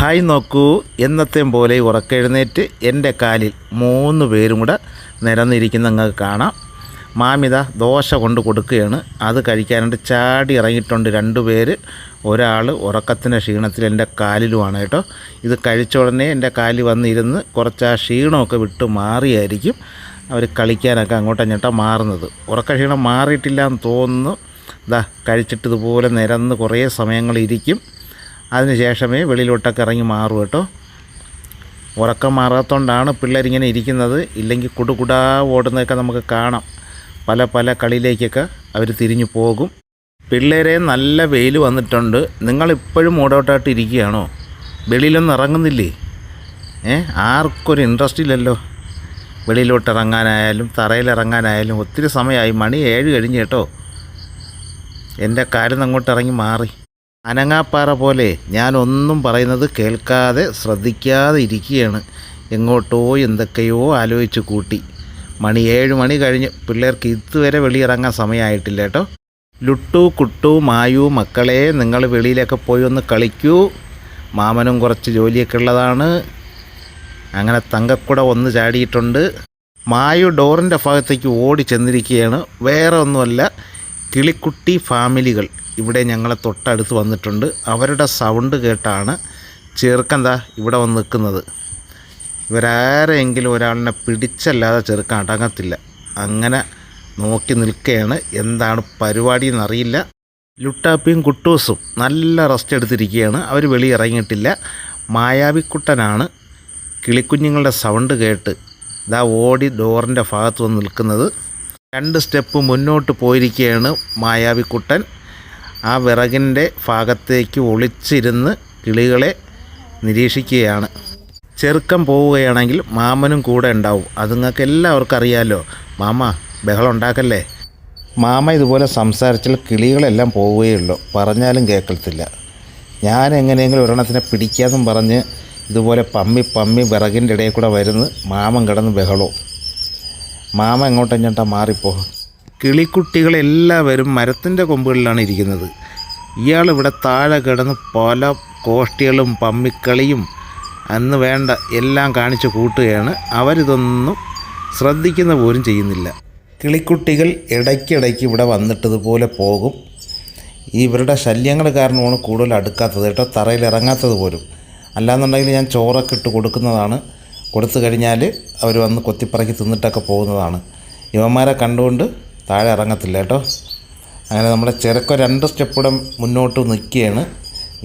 Hi നോക്കൂ. എന്നത്തെയും പോലെ ഉറക്കെഴുന്നേറ്റ് എന്റെ കാലിൽ മൂന്ന് പേരും കൂടെ നിരന്നിരിക്കുന്ന നിങ്ങൾക്ക് കാണാം. മാമിത ദോശ കൊണ്ട് കൊടുക്കുകയാണ്. അത് കഴിക്കാനായിട്ട് ചാടി ഇറങ്ങിയിട്ടുണ്ട് രണ്ട് പേര്. ഒരാൾ ഉറക്കത്തിന്റെ ക്ഷീണത്തിൽ എന്റെ കാലിലുമാണ് കേട്ടോ. ഇത് കഴിച്ച ഉടനെ എന്റെ കാലിൽ വന്നിരുന്ന് കുറച്ച് ആ ക്ഷീണമൊക്കെ വിട്ട് മാറിയായിരിക്കും അവർ കളിക്കാനൊക്കെ അങ്ങോട്ടും ഇങ്ങോട്ടും മാറുന്നത്. ഉറക്ക ക്ഷീണം മാറിയിട്ടില്ല എന്ന് തോന്നുന്നു. ഇതാ കഴിച്ചിട്ട് ഇതുപോലെ നിരന്ന് കുറേ സമയങ്ങൾ ഇരിക്കും അതിന് വെളിയിലോട്ടൊക്കെ ഇറങ്ങി മാറൂ കേട്ടോ. ഉറക്കം മാറാത്തതുകൊണ്ടാണ് പിള്ളേരിങ്ങനെ ഇരിക്കുന്നത്. ഇല്ലെങ്കിൽ കുടുകുടാ ഓടുന്നതൊക്കെ നമുക്ക് കാണാം. പല പല കളിയിലേക്കൊക്കെ അവർ തിരിഞ്ഞു പോകും. പിള്ളേരെ നല്ല വെയിൽ വന്നിട്ടുണ്ട്. നിങ്ങളിപ്പോഴും മൂടോട്ടായിട്ട് ഇരിക്കുകയാണോ വെളിയിലൊന്നും ഇറങ്ങുന്നില്ലേ? ഏ ആർക്കൊരു ഇൻട്രസ്റ്റ് ഇല്ലല്ലോ. വെളിയിലോട്ട് ഇറങ്ങാനായാലും തറയിലിറങ്ങാനായാലും ഒത്തിരി സമയമായി. മണി ഏഴ് കഴിഞ്ഞ് കേട്ടോ. എന്റെ കാര്യം അങ്ങോട്ട് ഇറങ്ങി മാറി. അനങ്ങാപ്പാറ പോലെ ഞാനൊന്നും പറയുന്നത് കേൾക്കാതെ ശ്രദ്ധിക്കാതെ ഇരിക്കുകയാണ്. എങ്ങോട്ടോ എന്തൊക്കെയോ ആലോചിച്ച് കൂട്ടി. മണി ഏഴ് മണി കഴിഞ്ഞ് പിള്ളേർക്ക് ഇതുവരെ വെളിയിറങ്ങാൻ സമയമായിട്ടില്ല കേട്ടോ. ലുട്ടു കുട്ടു മായു മക്കളെ നിങ്ങൾ വെളിയിലൊക്കെ പോയി ഒന്ന് കളിക്കൂ. മാമനും കുറച്ച് ജോലിയൊക്കെ ഉള്ളതാണ്. അങ്ങനെ തങ്കക്കുട ഒന്ന് ചാടിയിട്ടുണ്ട്. മായു ഡോറിന്റെ ഭാഗത്തേക്ക് ഓടി ചെന്നിരിക്കുകയാണ്. വേറെ ഒന്നുമല്ല. കിളിക്കുട്ടി ഫാമിലികൾ ഇവിടെ ഞങ്ങളെ തൊട്ടടുത്ത് വന്നിട്ടുണ്ട്. അവരുടെ സൗണ്ട് കേട്ടാണ് ചെറുക്കന്താ ഇവിടെ വന്ന് നിൽക്കുന്നത്. ഇവരാരെങ്കിലും ഒരാളിനെ പിടിച്ചല്ലാതെ ചെറുക്കാൻ അടങ്ങത്തില്ല. അങ്ങനെ നോക്കി നിൽക്കുകയാണ്. എന്താണ് പരിപാടി എന്നറിയില്ല. ലുട്ടാപ്പിയും കുട്ടൂസും നല്ല റെസ്റ്റ് എടുത്തിരിക്കുകയാണ്. അവർ വെളിയിറങ്ങിയിട്ടില്ല മായാവിക്കുട്ടനാണ് കിളിക്കുഞ്ഞുങ്ങളുടെ സൗണ്ട് കേട്ട് ഇതാ ഓടി ഡോറിന്റെ ഭാഗത്ത് വന്ന് നിൽക്കുന്നത്. രണ്ട് സ്റ്റെപ്പ് മുന്നോട്ട് പോയിരിക്കുകയാണ് മായാവിക്കുട്ടൻ. ആ വിറകിന്റെ ഭാഗത്തേക്ക് ഒളിച്ചിരുന്ന് കിളികളെ നിരീക്ഷിക്കുകയാണ്. ചെറുക്കം പോവുകയാണെങ്കിൽ മാമനും കൂടെ ഉണ്ടാവും. അത് നിങ്ങൾക്ക് എല്ലാവർക്കും അറിയാമല്ലോ മാമ ബഹളം ഉണ്ടാക്കല്ലേ? മാമ ഇതുപോലെ സംസാരിച്ചാൽ കിളികളെല്ലാം പോവുകയുള്ളൂ. പറഞ്ഞാലും കേൾക്കത്തില്ല. ഞാൻ എങ്ങനെയെങ്കിലും ഒരെണ്ണത്തിനെ പിടിക്കാമെന്നും പറഞ്ഞ് ഇതുപോലെ പമ്മി പമ്മി വിറകിന്റെ ഇടയിൽ കൂടെ വരുന്ന് മാമൻ കിടന്ന് ബഹളവും. മാമ എങ്ങോട്ടെങ്ങോട്ടാ മാറിപ്പോ? കിളിക്കുട്ടികളെല്ലാവരും മരത്തിന്റെ കൊമ്പുകളിലാണ് ഇരിക്കുന്നത്. ഇയാൾ ഇവിടെ താഴെ കിടന്ന് പല കോഷ്ടികളും പമ്മിക്കളിയും അന്ന് വേണ്ട എല്ലാം കാണിച്ച് കൂട്ടുകയാണ്. അവരിതൊന്നും ശ്രദ്ധിക്കുന്ന പോലും ചെയ്യുന്നില്ല. കിളിക്കുട്ടികൾ ഇടയ്ക്കിടയ്ക്ക് ഇവിടെ വന്നിട്ടതുപോലെ പോകും. ഇവരുടെ ശല്യങ്ങൾ കാരണമാണ് കൂടുതൽ അടുക്കാത്തത് കേട്ടോ തറയിൽ ഇറങ്ങാത്തത് പോലും. അല്ലാന്നുണ്ടെങ്കിൽ ഞാൻ ചോറൊക്കെ ഇട്ട് കൊടുക്കുന്നതാണ്. കൊടുത്തു കഴിഞ്ഞാൽ അവർ വന്ന് കൊത്തിപ്പറക്കി തിന്നിട്ടൊക്കെ പോകുന്നതാണ്. ഇവന്മാരെ കണ്ടുകൊണ്ട് താഴെ ഇറങ്ങത്തില്ല കേട്ടോ. അങ്ങനെ നമ്മുടെ ചെറുക്ക രണ്ട് സ്റ്റെപ്പൂടെ മുന്നോട്ട് നിൽക്കുകയാണ്.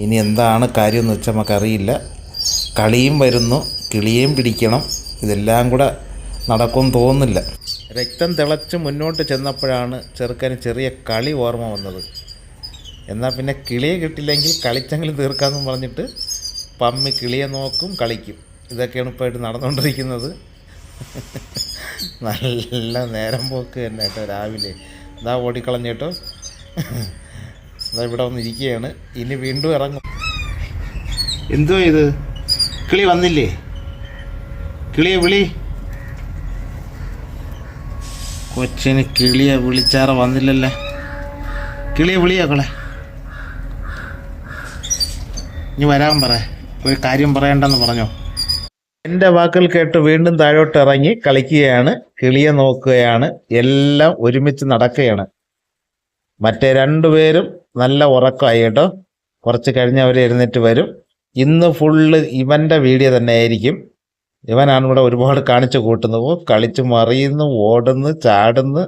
ഇനി എന്താണ് കാര്യമെന്ന് വെച്ചാൽ നമുക്കറിയില്ല കളിയും വരുന്നു കിളിയും പിടിക്കണം. ഇതെല്ലാം കൂടെ നടക്കുമെന്ന് തോന്നുന്നില്ല. രക്തം തിളച്ച് മുന്നോട്ട് ചെന്നപ്പോഴാണ് ചെറുക്കന് ചെറിയ കളി ഓർമ്മ വന്നത്. എന്നാൽ പിന്നെ കിളിയെ കിട്ടില്ലെങ്കിൽ കളിച്ചെങ്കിലും തീർക്കാമെന്ന് പറഞ്ഞിട്ട് പമ്മി കിളിയെ നോക്കും കളിക്കും. ഇതൊക്കെയാണ് ഇപ്പോൾ ആയിട്ട് നടന്നുകൊണ്ടിരിക്കുന്നത്. നല്ല നേരം പോക്ക് തന്നെ കേട്ടോ രാവിലെ. ഇതാ ഓടിക്കളഞ്ഞ കേട്ടോ. ഇതാ ഇവിടെ വന്ന് ഇരിക്കുകയാണ് ഇനി വീണ്ടും ഇറങ്ങും. എന്തോ ഇത്? കിളി വന്നില്ലേ? കിളിയെ വിളി. കൊച്ചിന് കിളിയെ വിളിച്ചാറ വന്നില്ലല്ലേ? കിളിയെ വിളിയാക്കളെ ഇനി വരാൻ പറ. ഒരു കാര്യം പറയണ്ടെന്ന് പറഞ്ഞോ? എന്റെ വാക്കുകൾ കേട്ട് വീണ്ടും താഴോട്ട് ഇറങ്ങി കളിക്കുകയാണ് കിളിയെ നോക്കുകയാണ് എല്ലാം ഒരുമിച്ച് നടക്കുകയാണ്. മറ്റേ രണ്ടുപേരും നല്ല ഉറക്കമായി കേട്ടോ. കുറച്ച് കഴിഞ്ഞ് അവർ എഴുന്നേറ്റ് വരും. ഇന്ന് ഫുള്ള് ഇവന്റെ വീഡിയോ തന്നെ ആയിരിക്കും ഇവനാണ് ഇവിടെ ഒരുപാട് കാണിച്ചു കൂട്ടുന്നത്. കളിച്ച് മറിയുന്നു ഓടുന്നു ചാടുന്നു.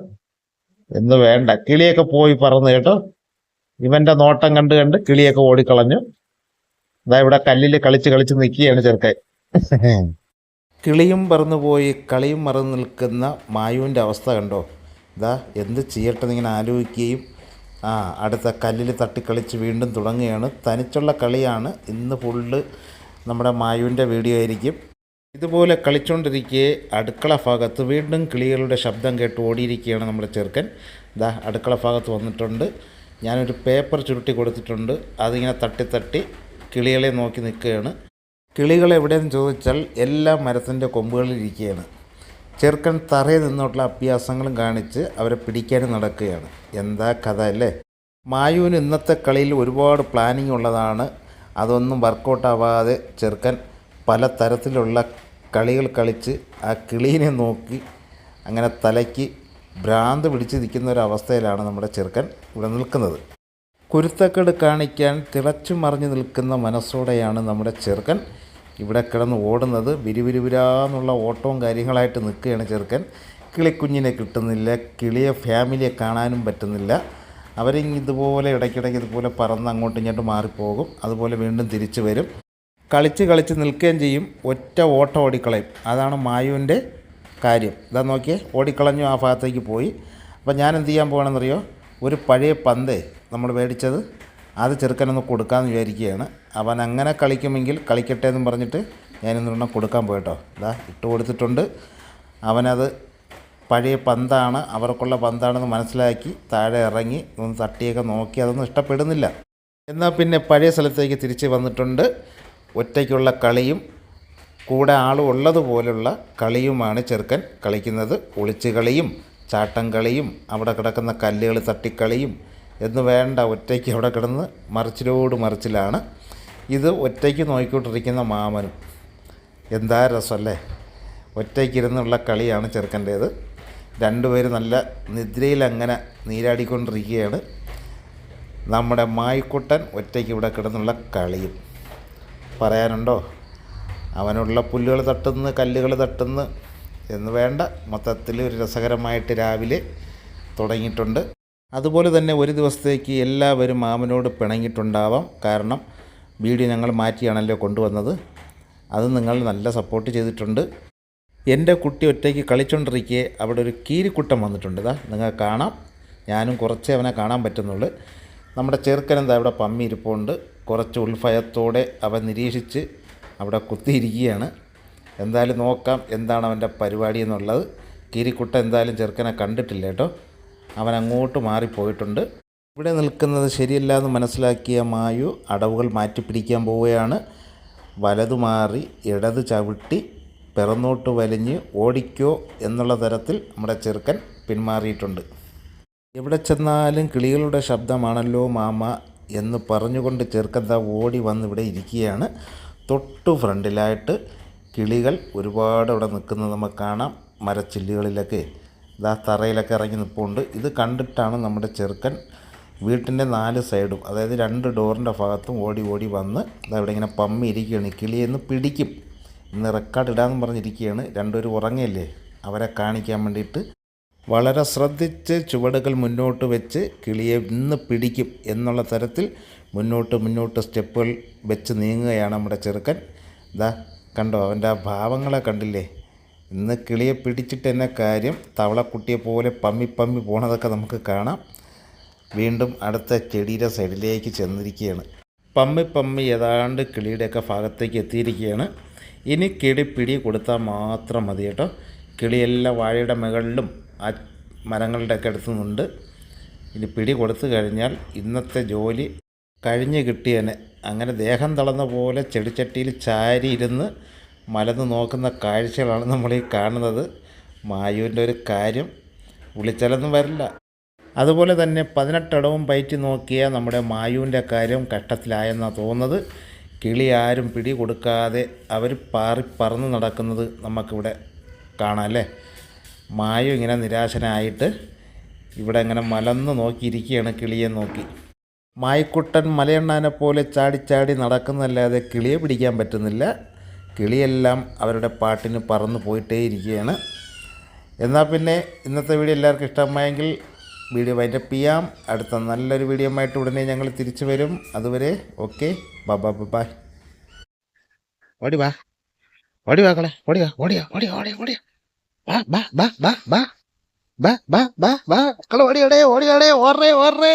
എന്ന് വേണ്ട. കിളിയൊക്കെ പോയി പറന്ന് കേട്ടോ. ഇവന്റെ നോട്ടം കണ്ട് കണ്ട് കിളിയൊക്കെ ഓടിക്കളഞ്ഞു. അതാ ഇവിടെ കല്ലിൽ കളിച്ച് കളിച്ച് നിൽക്കുകയാണ് ചെറുക്കൻ. കിളിയും പറന്നുപോയി കളിയും മറന്നു നിൽക്കുന്ന മായുവിന്റെ അവസ്ഥ കണ്ടോ? ഇതാ എന്ത് ചെയ്യട്ടെ ഇങ്ങനെ ആലോചിക്കുകയും ആ അടുത്ത കല്ലിൽ തട്ടിക്കളിച്ച് വീണ്ടും തുടങ്ങുകയാണ്. തനിച്ചുള്ള കളിയാണ് ഇന്ന് ഫുള്ള് നമ്മുടെ മായുവിന്റെ വീഡിയോ ആയിരിക്കും. ഇതുപോലെ കളിച്ചുകൊണ്ടിരിക്കെ അടുക്കള ഭാഗത്ത് വീണ്ടും കിളികളുടെ ശബ്ദം കേട്ട് ഓടിയിരിക്കുകയാണ് നമ്മുടെ ചെറുക്കൻ. ഇതാ അടുക്കള ഭാഗത്ത് വന്നിട്ടുണ്ട്. ഞാനൊരു പേപ്പർ ചുരുട്ടി കൊടുത്തിട്ടുണ്ട്. അതിങ്ങനെ തട്ടി തട്ടി കിളികളെ നോക്കി നിൽക്കുകയാണ്. കിളികൾ എവിടെയെന്ന് ചോദിച്ചാൽ എല്ലാ മരത്തിന്റെ കൊമ്പുകളിൽ ഇരിക്കുകയാണ്. ചെറുക്കൻ തറയിൽ നിന്നോട്ടുള്ള അഭ്യാസങ്ങളും കാണിച്ച് അവരെ പിടിക്കാനും നടക്കുകയാണ്. എന്താ കഥ അല്ലേ? മായുവിന് ഇന്നത്തെ കളിയിൽ ഒരുപാട് പ്ലാനിങ് ഉള്ളതാണ്. അതൊന്നും വർക്കൗട്ടാവാതെ ചെറുക്കൻ പല തരത്തിലുള്ള കളികൾ കളിച്ച് ആ കിളീനെ നോക്കി അങ്ങനെ തലയ്ക്ക് ഭ്രാന്ത് പിടിച്ച് നിൽക്കുന്ന ഒരു അവസ്ഥയിലാണ് നമ്മുടെ ചെറുക്കൻ ഇവിടെ നിൽക്കുന്നത്. കുരുത്തക്കേട് കാണിക്കാൻ തിളച്ചു മറിഞ്ഞു നിൽക്കുന്ന മനസ്സോടെയാണ് നമ്മുടെ ചെറുക്കൻ ഇവിടെ കിടന്ന് ഓടുന്നത് വിരുവിരുവിരാന്നുള്ള ഓട്ടവും കാര്യങ്ങളായിട്ട് നിൽക്കുകയാണ് ചെറുക്കൻ. കിളിക്കുഞ്ഞിനെ കിട്ടുന്നില്ല കിളിയെ ഫാമിലിയെ കാണാനും പറ്റുന്നില്ല. അവരിങ് ഇതുപോലെ ഇടയ്ക്കിടയ്ക്ക് ഇതുപോലെ പറന്ന് അങ്ങോട്ടും ഇങ്ങോട്ടും മാറിപ്പോകും. അതുപോലെ വീണ്ടും തിരിച്ചു വരും. കളിച്ച് കളിച്ച് നിൽക്കുകയും ചെയ്യും. ഒറ്റ ഓട്ടം ഓടിക്കളയും. അതാണ് മായുവിന്റെ കാര്യം. ഇതാ നോക്കിയേ ഓടിക്കളഞ്ഞു ആ ഭാഗത്തേക്ക് പോയി. അപ്പോൾ ഞാൻ എന്ത് ചെയ്യാൻ പോകണമെന്നറിയോ ഒരു പഴയ പന്തേ നമ്മൾ മേടിച്ചത്. അത് ചെറുക്കനൊന്ന് കൊടുക്കാമെന്ന് വിചാരിക്കുകയാണ്. അവൻ അങ്ങനെ കളിക്കുമെങ്കിൽ കളിക്കട്ടെ എന്ന് പറഞ്ഞിട്ട് ഞാനിന്നൊരെണ്ണം കൊടുക്കാൻ പോയിട്ടോ. ഇതാ ഇട്ട് കൊടുത്തിട്ടുണ്ട്. അവനത് പഴയ പന്താണ് അവർക്കുള്ള പന്താണെന്ന് മനസ്സിലാക്കി താഴെ ഇറങ്ങി ഒന്ന് തട്ടിയൊക്കെ നോക്കി അതൊന്നും ഇഷ്ടപ്പെടുന്നില്ല. എന്നാൽ പിന്നെ പഴയ സ്ഥലത്തേക്ക് തിരിച്ച് വന്നിട്ടുണ്ട്. ഒറ്റയ്ക്കുള്ള കളിയും കൂടെ ആൾ ഉള്ളതുപോലുള്ള കളിയുമാണ് ചെറുക്കൻ കളിക്കുന്നത്. ഒളിച്ചുകളിയും ചാട്ടം കളിയും അവിടെ കിടക്കുന്ന കല്ലുകൾ തട്ടിക്കളിയും എന്ന് വേണ്ട ഒറ്റയ്ക്ക് അവിടെ കിടന്ന് മറിച്ചിലോട് മറിച്ചിലാണ്. ഇത് ഒറ്റയ്ക്ക് നോക്കിക്കൊണ്ടിരിക്കുന്ന മാമനും. എന്താ രസമല്ലേ? ഒറ്റയ്ക്കിരുന്നുള്ള കളിയാണ് ചെറുക്കന്റേത്. രണ്ടുപേരും നല്ല നിദ്രയിൽ അങ്ങനെ നീരാടിക്കൊണ്ടിരിക്കുകയാണ്. നമ്മുടെ മായിക്കുട്ടൻ ഒറ്റയ്ക്ക് ഇവിടെ കിടന്നുള്ള കളിയും. പറയാനുണ്ടോ? അവനുള്ള പുല്ലുകൾ തട്ടുന്നു കല്ലുകൾ തട്ടുന്നു എന്ന് വേണ്ട. മൊത്തത്തിൽ ഒരു രസകരമായിട്ട് രാവിലെ തുടങ്ങിയിട്ടുണ്ട്. അതുപോലെ തന്നെ ഒരു ദിവസത്തേക്ക് എല്ലാവരും മാമനോട് പിണങ്ങിയിട്ടുണ്ടാവാം. കാരണം വീഡിയോ ഞങ്ങൾ മാറ്റിയാണല്ലോ കൊണ്ടുവന്നത്. അത് നിങ്ങൾ നല്ല സപ്പോർട്ട് ചെയ്തിട്ടുണ്ട്. എന്റെ കുട്ടി ഒറ്റയ്ക്ക് കളിച്ചുകൊണ്ടിരിക്കെ അവിടെ ഒരു കീരിക്കുട്ടം വന്നിട്ടുണ്ട്. ഇതാ നിങ്ങൾ കാണാം. ഞാനും കുറച്ചേ അവനെ കാണാൻ പറ്റുന്നുള്ളൂ. നമ്മുടെ ചെറുക്കൻ എന്താ ഇവിടെ പമ്മി ഇരിപ്പുണ്ട്. കുറച്ച് ഉൾഭയത്തോടെ അവൻ നിരീക്ഷിച്ച് അവിടെ കുത്തിയിരിക്കുകയാണ്. എന്തായാലും നോക്കാം എന്താണ് അവന്റെ പരിപാടി എന്നുള്ളത്. കീരിക്കുട്ട എന്തായാലും ചെറുക്കനെ കണ്ടിട്ടില്ല കേട്ടോ. അവൻ അങ്ങോട്ട് മാറിപ്പോയിട്ടുണ്ട്. ഇവിടെ നിൽക്കുന്നത് ശരിയല്ല എന്ന് മനസ്സിലാക്കിയ മായു അടവുകൾ മാറ്റി പിടിക്കാൻ പോവുകയാണ്. വലതു മാറി ഇടത് ചവിട്ടി പിറന്നോട്ട് വലിഞ്ഞ് ഓടിക്കോ എന്നുള്ള തരത്തിൽ നമ്മുടെ ചെറുക്കൻ പിന്മാറിയിട്ടുണ്ട്. എവിടെ ചെന്നാലും കിളികളുടെ ശബ്ദമാണല്ലോ മാമ എന്ന് പറഞ്ഞുകൊണ്ട് ചെറുക്കന്ത ഓടി വന്ന് ഇവിടെ ഇരിക്കുകയാണ്. തൊട്ടു ഫ്രണ്ടിലായിട്ട് കിളികൾ ഒരുപാട് അവിടെ നിൽക്കുന്നത് നമുക്ക് കാണാം. മരച്ചില്ലുകളിലൊക്കെ. ഇതാ തറയിലൊക്കെ ഇറങ്ങി നിൽപ്പുണ്ട് ഇത് കണ്ടിട്ടാണ് നമ്മുടെ ചെറുക്കൻ വീട്ടിന്റെ നാല് സൈഡും അതായത് രണ്ട് ഡോറിന്റെ ഭാഗത്തും ഓടി ഓടി വന്ന് ഇവിടെ ഇങ്ങനെ പമ്മി ഇരിക്കുകയാണ് കിളിയെന്ന് പിടിക്കും. ഇന്ന് റെക്കോർഡ് ഇടാമെന്ന് പറഞ്ഞിരിക്കുകയാണ്. രണ്ടുപേരും ഉറങ്ങിയല്ലേ അവരെ കാണിക്കാൻ വേണ്ടിയിട്ട്. വളരെ ശ്രദ്ധിച്ച് ചുവടുകൾ മുന്നോട്ട് വെച്ച് കിളിയെ ഇന്ന് പിടിക്കും എന്നുള്ള തരത്തിൽ മുന്നോട്ട് മുന്നോട്ട് സ്റ്റെപ്പുകൾ വെച്ച് നീങ്ങുകയാണ് നമ്മുടെ ചെറുക്കൻ. ഇതാ കണ്ടോ? അവന്റെ ആ ഭാവങ്ങളെ കണ്ടില്ലേ? ഇന്ന് കിളിയെ പിടിച്ചിട്ട് എന്നെ കാര്യം തവളക്കുട്ടിയെ പോലെ പമ്മി പമ്മി പോണതൊക്കെ നമുക്ക് കാണാം. വീണ്ടും അടുത്ത ചെടിയുടെ സൈഡിലേക്ക് ചെന്നിരിക്കുകയാണ്. പമ്മി പമ്മി ഏതാണ്ട് കിളിയുടെയൊക്കെ ഭാഗത്തേക്ക് എത്തിയിരിക്കുകയാണ്. ഇനി കിളി പിടി കൊടുത്താൽ മാത്രം മതി കേട്ടോ. കിളിയെല്ലാം വാഴയുടെ മുകളിലും ആ മരങ്ങളുടെയൊക്കെ അടുത്തുന്നുണ്ട് ഇനി പിടി കൊടുത്തു കഴിഞ്ഞാൽ ഇന്നത്തെ ജോലി കഴിഞ്ഞ് കിട്ടിയനെ. അങ്ങനെ ദേഹം തളർന്ന പോലെ ചെടിച്ചട്ടിയിൽ ചാരി ഇരുന്ന് മലന്ന് നോക്കുന്ന കാഴ്ചകളാണ് നമ്മൾ ഈ കാണുന്നത്. മായുവിന്റെ ഒരു കാര്യം വിളിച്ചാലൊന്നും വരില്ല. അതുപോലെ തന്നെ പതിനെട്ടടവും പയറ്റി നോക്കിയ നമ്മുടെ മായുവിന്റെ കാര്യം കഷ്ടത്തിലായെന്നാണ് തോന്നുന്നത്. കിളി ആരും പിടി കൊടുക്കാതെ അവർ പാറി പറന്ന് നടക്കുന്നത് നമുക്കിവിടെ കാണാം അല്ലേ? മായു ഇങ്ങനെ നിരാശനായിട്ട് ഇവിടെ ഇങ്ങനെ മലന്ന് നോക്കിയിരിക്കുകയാണ് കിളിയെ നോക്കി. മായിക്കുട്ടൻ മലയണ്ണാനെ പോലെ ചാടിച്ചാടി നടക്കുന്നതല്ലാതെ കിളിയെ പിടിക്കാൻ പറ്റുന്നില്ല. കിളിയെല്ലാം അവരുടെ പാട്ടിന് പറന്ന് പോയിട്ടേ ഇരിക്കുകയാണ് എന്നാൽ പിന്നെ ഇന്നത്തെ വീഡിയോ എല്ലാവർക്കും ഇഷ്ടമായെങ്കിൽ വീഡിയോ വൈൻഡപ്പ് ചെയ്യാം. അടുത്ത നല്ലൊരു വീഡിയോ ആയിട്ട് ഉടനെ ഞങ്ങൾ തിരിച്ചു വരും. അതുവരെ ഓക്കെ. ബൈ ബൈ ഓടി വാ. ഓടി വാ കളെ ഓടി ഓടിയാ ഓടിയാ ഓടിയാ ഓടിയാ വാ. ബാ ബാ ബാ ബാ ബാ ബാ ബാ ബാ ഓടിയാടേ ഓടിയാടേ ഓടേ ഓടേ